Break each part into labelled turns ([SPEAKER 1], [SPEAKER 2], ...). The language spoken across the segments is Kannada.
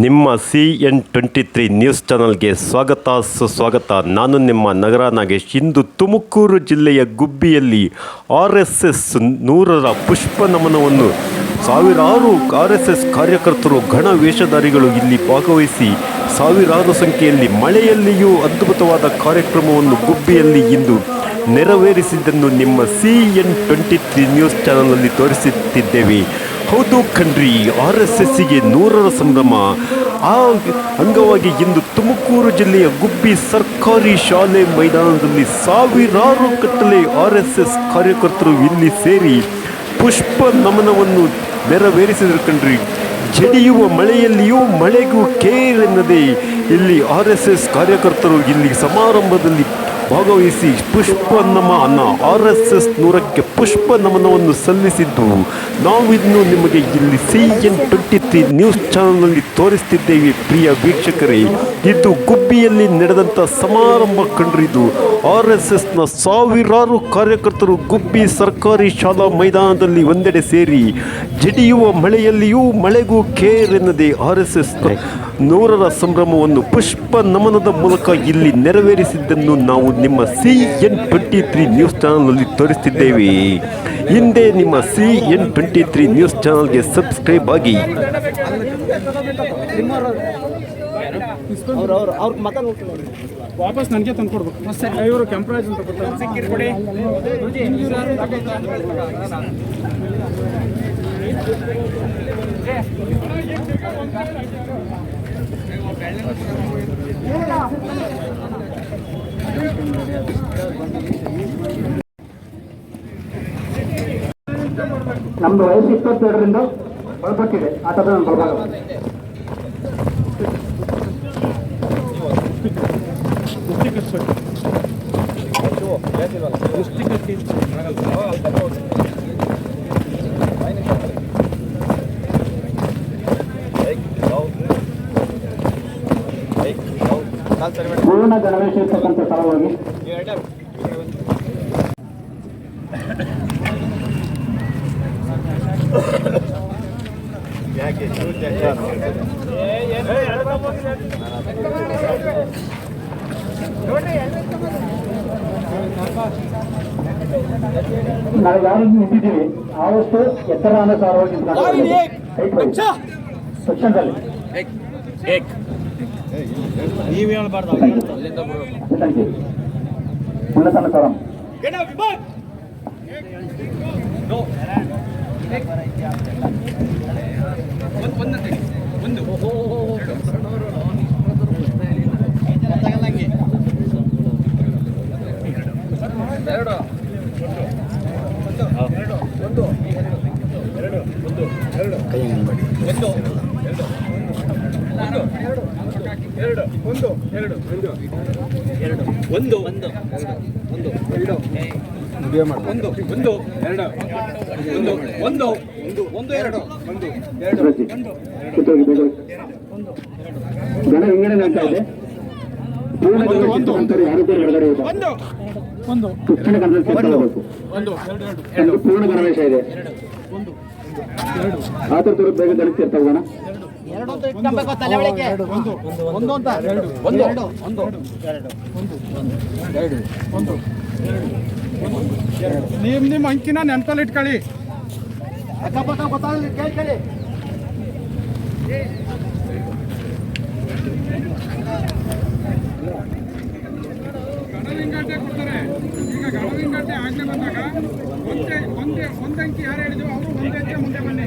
[SPEAKER 1] ನಿಮ್ಮ C N twenty three news ಚಾನಲ್ಗೆ ಸ್ವಾಗತ, ಸುಸ್ವಾಗತ. ನಾನು ನಿಮ್ಮ ನಗರ ನಾಗೇಶ್ ಇಂದು ತುಮಕೂರು ಜಿಲ್ಲೆಯ ಗುಬ್ಬಿಯಲ್ಲಿ ಆರ್ ಎಸ್ ಎಸ್ ನೂರರ ಪುಷ್ಪ ನಮನವನ್ನು ಸಾವಿರಾರು ಆರ್ ಎಸ್ ಎಸ್ ಕಾರ್ಯಕರ್ತರು, ಘನ ವೇಷಧಾರಿಗಳು ಇಲ್ಲಿ ಭಾಗವಹಿಸಿ ಸಾವಿರಾರು ಸಂಖ್ಯೆಯಲ್ಲಿ ಮಳೆಯಲ್ಲಿಯೂ ಅದ್ಭುತವಾದ ಕಾರ್ಯಕ್ರಮವನ್ನು ಗುಬ್ಬಿಯಲ್ಲಿ ಇಂದು ನೆರವೇರಿಸಿದ್ದನ್ನು ನಿಮ್ಮ C N twenty three news ಚಾನಲಲ್ಲಿ ತೋರಿಸುತ್ತಿದ್ದೇವೆ. ಹೌದು ಕಣ್ರಿ ಆರ್ ಎಸ್ ಎಸ್ಸಿಗೆ ನೂರರ ಸಂಭ್ರಮ ಆ ಅಂಗವಾಗಿ ಇಂದು ತುಮಕೂರು ಜಿಲ್ಲೆಯ ಗುಬ್ಬಿ ಸರ್ಕಾರಿ ಶಾಲೆ ಮೈದಾನದಲ್ಲಿ ಸಾವಿರಾರು ಕಟ್ಟಲೆ ಆರ್ ಎಸ್ ಎಸ್ ಕಾರ್ಯಕರ್ತರು ಇಲ್ಲಿ ಸೇರಿ ಪುಷ್ಪ ನಮನವನ್ನು ನೆರವೇರಿಸಿದರು ಕಣ್ರಿ. ಜಡಿಯುವ ಮಳೆಯಲ್ಲಿಯೂ ಮಳೆಗೂ ಕೇರೆನ್ನದೆ ಇಲ್ಲಿ ಆರ್ ಎಸ್ ಎಸ್ ಕಾರ್ಯಕರ್ತರು ಇಲ್ಲಿ ಸಮಾರಂಭದಲ್ಲಿ ಭಾಗವಹಿಸಿ ಪುಷ್ಪ ನಮನ ಆರ್ ಎಸ್ ಎಸ್ ನೂರಕ್ಕೆ ಪುಷ್ಪ ನಮನವನ್ನು ಸಲ್ಲಿಸಿದ್ದು, ನಾವಿನ್ನು ನಿಮಗೆ ಇಲ್ಲಿ C N twenty three news ಚಾನಲ್ನಲ್ಲಿ ತೋರಿಸ್ತಿದ್ದೇವೆ ಪ್ರಿಯ ವೀಕ್ಷಕರೇ. ಇದು ಗುಬ್ಬಿಯಲ್ಲಿ ನಡೆದಂಥ ಸಮಾರಂಭ ಕಂಡ್ರಿದು ಆರ್ ಎಸ್ ಎಸ್ನ ಸಾವಿರಾರು ಕಾರ್ಯಕರ್ತರು ಗುಬ್ಬಿ ಸರ್ಕಾರಿ ಶಾಲಾ ಮೈದಾನದಲ್ಲಿ ಒಂದೆಡೆ ಸೇರಿ ಜಡಿಯುವ ಮಳೆಯಲ್ಲಿಯೂ ಮಳೆಗೂ ಕೇರ್ ಎನ್ನದೆ ಆರ್ ಎಸ್ ಎಸ್ ನೂರರ ಸಂಭ್ರಮವನ್ನು ಪುಷ್ಪ ನಮನದ ಮೂಲಕ ಇಲ್ಲಿ ನೆರವೇರಿಸಿದ್ದನ್ನು ನಾವು ನಿಮ್ಮ C N twenty three news ಚಾನಲ್ನಲ್ಲಿ ತೋರಿಸ್ತಿದ್ದೇವೆ. ಹಿಂದೆ ನಿಮ್ಮ C N twenty three news ಚಾನಲ್ಗೆ ಸಬ್ಸ್ಕ್ರೈಬ್ ಆಗಿ.
[SPEAKER 2] ಅವ್ರು ಮತ
[SPEAKER 3] ವಾಪಸ್ ನನಗೆ ತಂದು ಕೊಡ್ಬೇಕು. ಇವರು ಕೆಂಪರಾಜ್ ಅಂತ
[SPEAKER 2] ನಮ್ದು ವಯಸ್ಸು ಇಪ್ಪತ್ತೆರಡರಿಂದ ಒಳಪಟ್ಟಿದೆ. ಆ ಥರ ನಾನು ಬರಬಾರದು. ಪೂರ್ಣ ಗಣವೇಶ ಇರ್ತಕ್ಕಂಥ ಸ್ಥಳವಾಗಿ. ನಾವು ಯಾರು ನಿಂತಿದ್ದೀವಿ ಆವಷ್ಟು ಎತ್ತರ ಅನುಸಾರವಾಗಿ ಹೈಟ್ ವೈಸ್ ಸೆಕ್ಷನ್ದಲ್ಲಿ
[SPEAKER 3] ನೀವು ಹೇಳ್ಬಾರ್ದು
[SPEAKER 2] ಥ್ಯಾಂಕ್ ಯು ಉನ್ನತ ಅನುಸಾರಂ
[SPEAKER 3] ಒಂದು ಎರಡು ಒಂದು ಎರಡು ಒಂದು ಒಂದು ಒಂದು ಒಂದು ಒಂದು ಎರಡು ಒಂದು ಒಂದು ಒಂದು ಒಂದು ಎರಡು ಎರಡು.
[SPEAKER 2] ಗಣ ಇದೆ. ಪೂರ್ಣ ಗಣವೇಶ ಯಾರು ಕೂಡ ಹೊರಗಡೆ ಹೋಗ್ತಾರೆ
[SPEAKER 3] ಒಂದು. ಒಂದು.
[SPEAKER 2] ತಕ್ಷಣ ಗಣವೇಶ ಹೋಗಬೇಕು
[SPEAKER 3] ಒಂದು. ಎರಡು ಎರಡು
[SPEAKER 2] ನಮ್ದು ಪೂರ್ಣ ಗಣವೇಶ ಇದೆ. ಆತರ ಬೇಗ ಗಣಿಸ್ತಿರ್ತಾವ ಗಣ
[SPEAKER 3] ಒಂದು ನಿಮ್ಮ ಅಂಕಿನ ನೆನಪಲ್ಲಿ ಇಟ್ಕೊಳ್ಳಿ.
[SPEAKER 2] ಅಕ್ಕಪಕ್ಕ ಗೊತ್ತಾಗಲಿ ಕೇಳ್ಕೊಳ್ಳಿ
[SPEAKER 3] ಕೊಡ್ತಾರೆ. ಈಗ ಆಗ್ಲೇ ಬಂದಾಗ ಒಂದೇ ಒಂದೇ ಒಂದಂಕಿ ಅಂಕಿ ಯಾರು ಹೇಳಿದ್ರು ಅವರು ಒಂದೇ ಮುಂದೆ ಬನ್ನಿ.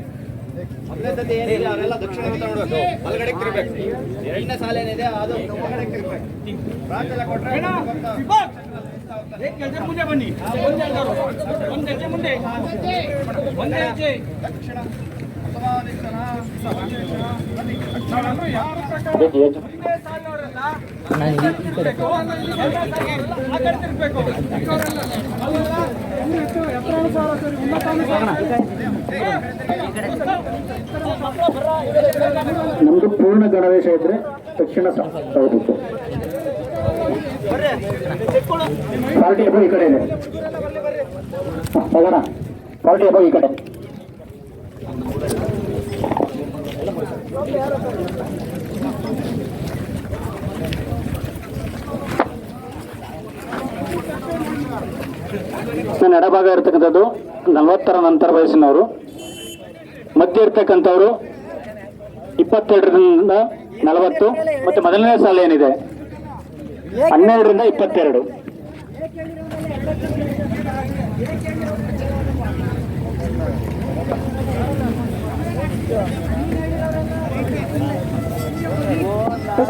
[SPEAKER 4] ಸತಿ ಏನಿಲ್ಲ ಅವರೆಲ್ಲ ದಕ್ಷಿಣ ನೋಡಬೇಕು ಬಲಗಡೆ ತಿರ್ಬೇಕು ಎರಡನೇ ಸಾಲ ಏನಿದೆ ಅದು ಒಳಗಡೆ ತಿರ್ಬೇಕು
[SPEAKER 3] ಹೆಜ್ಜೆ ಮುಂದೆ ಬನ್ನಿ. ಒಂದ್ ಹೆಜ್ಜೆ ಮುಂದೆ. ಒಂದೇ ಹೆಜ್ಜೆ
[SPEAKER 4] ದಕ್ಷಿಣ
[SPEAKER 2] ನಮ್ದು ಪೂರ್ಣ ಗಣವೇಶ ಇದ್ರೆ ತಕ್ಷಣ ಹೋಗ್ಬೇಕು ಪಾರ್ಟಿ ಹಬ್ಬ ಈ ಕಡೆ ಇದೆ. ಹೋಗೋಣ ಪಾರ್ಟಿ ಹಬ್ಬ ಈ ಕಡೆ. ನನ್ನ ಎಡಭಾಗ ಇರತಕ್ಕಂಥದ್ದು ನಲವತ್ತರ ನಂತರ ವಯಸ್ಸಿನವರು. ಮಧ್ಯೆ ಇರ್ತಕ್ಕಂಥವ್ರು ಇಪ್ಪತ್ತೆರಡರಿಂದ ನಲವತ್ತು ಮತ್ತೆ ಮೊದಲನೇ ಸಾಲ ಏನಿದೆ? ಹನ್ನೆರಡರಿಂದ ಇಪ್ಪತ್ತೆರಡು.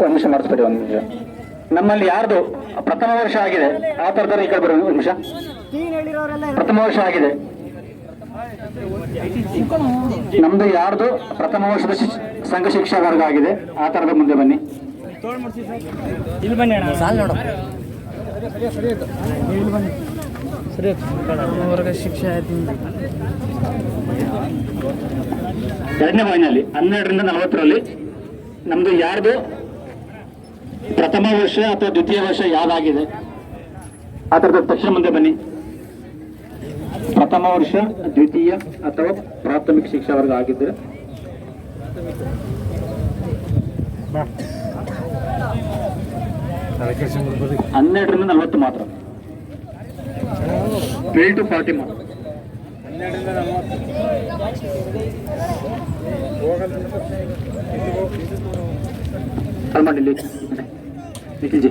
[SPEAKER 2] ನಿಮಿಷ ಮಾಡಿಸ್ಬೇಡಿ ಒಂದು ನಿಮಿಷ. ನಮ್ಮಲ್ಲಿ ಯಾರ್ದು ಪ್ರಥಮ ವರ್ಷ ಆಗಿದೆ? ಆ ಥರದವ್ರು ಈ ಕಡೆ ಬರೋ ನಿಮಿಷ. ಪ್ರಥಮ ವರ್ಷ ಆಗಿದೆ. ನಮ್ದು ಯಾರ್ದು ಪ್ರಥಮ ವರ್ಷದ ಶಿಕ್ಷ- ಸಂಘ ಶಿಕ್ಷಾ ವರ್ಗ ಆಗಿದೆ. ಆ ತರದ ಮುಂದೆ ಬನ್ನಿ. ಎರಡನೇ ಬಾಯಿನಲ್ಲಿ ಹನ್ನೆರಡರಿಂದ ನಲವತ್ತರಲ್ಲಿ ನಮ್ದು ಯಾರ್ದು ಪ್ರಥಮ ವರ್ಷ ಅಥವಾ ದ್ವಿತೀಯ ವರ್ಷ ಯಾವ್ದಾಗಿದೆ? ಆ ತರದ ತಕ್ಷಣ ಮುಂದೆ ಬನ್ನಿ. ಪ್ರಥಮ ವರ್ಷ, ದ್ವಿತೀಯ ಅಥವಾ ಪ್ರಾಥಮಿಕ ಶಿಕ್ಷಾ ವರ್ಗ ಆಗಿದ್ದರೆ ಹನ್ನೆರಡರಿಂದ ನಲವತ್ತು ಮಾತ್ರ. ಟು ಫಾರ್ಟಿ ಮಾತ್ರ. ಮಾಡಿ ಇಲ್ಲಿ. ನಿಖಿಲ್ ಜಿ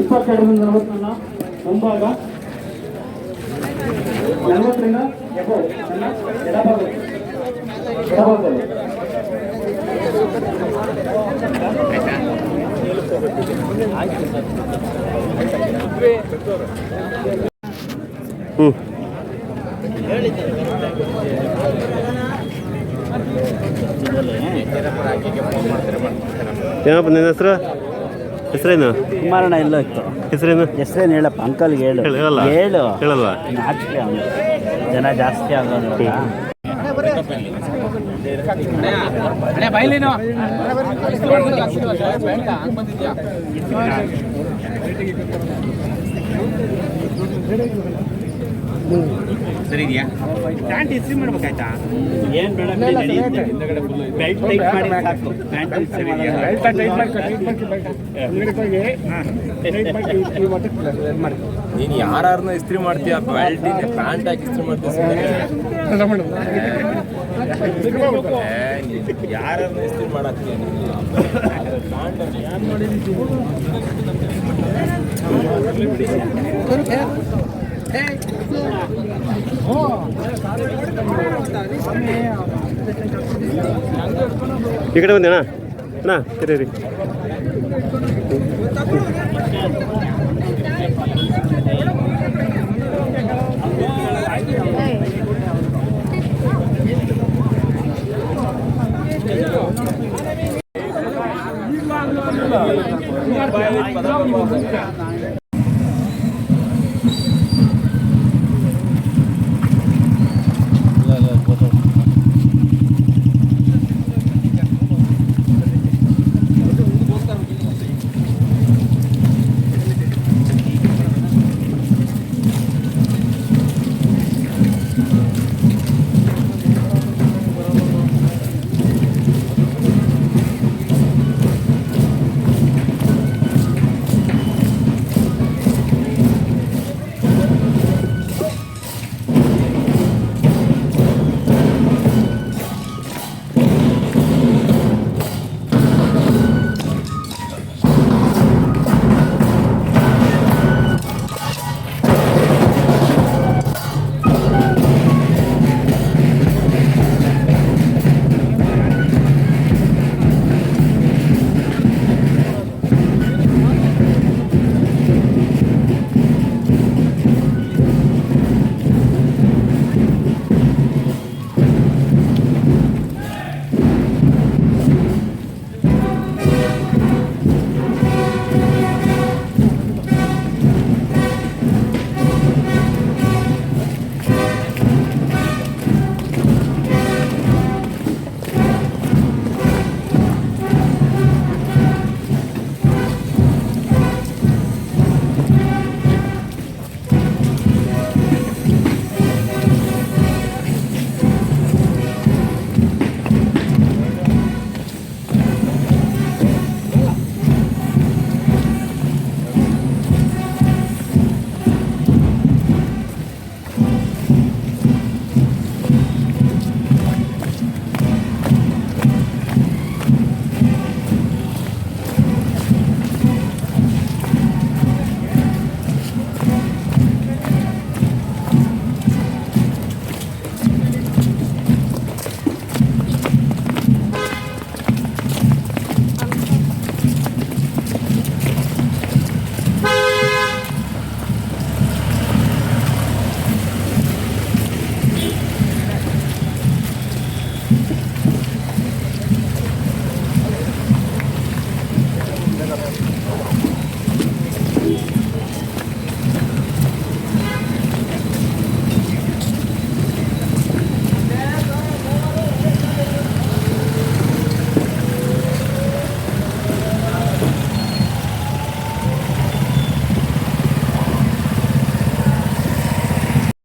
[SPEAKER 2] ಇಪ್ಪತ್ತೆರಡರಿಂದ ನಲವತ್ತನ್ನ ಮುಂಭಾಗ ನಲವತ್ತರಿಂದ ಎಬೋ ನನ್ನ ಎಡಭಾಗ ಎಡಭಾಗದಲ್ಲಿ.
[SPEAKER 1] ಹ್ಞೂ ಏನಪ್ಪ ನಿನ್ನ ಹೆಸರು? ಹೆಸರೇನು?
[SPEAKER 5] ಕುಮಾರಣ್ಣ ಇಲ್ಲ ಇತ್ತು.
[SPEAKER 1] ಹೆಸರೇನು?
[SPEAKER 5] ಹೆಸರೇನು ಹೇಳಪ್ಪ ಅಂಕಲ್ಗೆ ಹೇಳು
[SPEAKER 1] ಹೇಳು, ಹೇಳಲ್ಲ?
[SPEAKER 5] ಹೇಳು.
[SPEAKER 1] ಹೇಳಲ್ವಾ?
[SPEAKER 5] ನಾಚಿಕೆ ಅವನು. ಜನ ಜಾಸ್ತಿ ಆಗೋದು ಏನ್ ಬೇಡ ಬೆಲ್ಟ್ ಟೈಟ್ ಮಾಡಿ ಸಾಕು. ಪ್ಯಾಂಟ್ ಸರಿ
[SPEAKER 6] ನೀನು ಯಾರನ್ನ ಇಸ್ತ್ರಿ ಮಾಡ್ತೀಯ? ಬೆಲ್ಟಿಗೆ ಪ್ಯಾಂಟ್ ಹಾಕಿ ಇಸ್ತ್ರಿ ಮಾಡ್ತೀಯ? ಯಾರನ್ನ ಇಸ್ತ್ರಿ ಮಾಡತ್ತೀಯ
[SPEAKER 1] ಈ ಕಡೆ ಬಂದೇನಾ ಅಣ್ಣ ಸರಿ ರೀ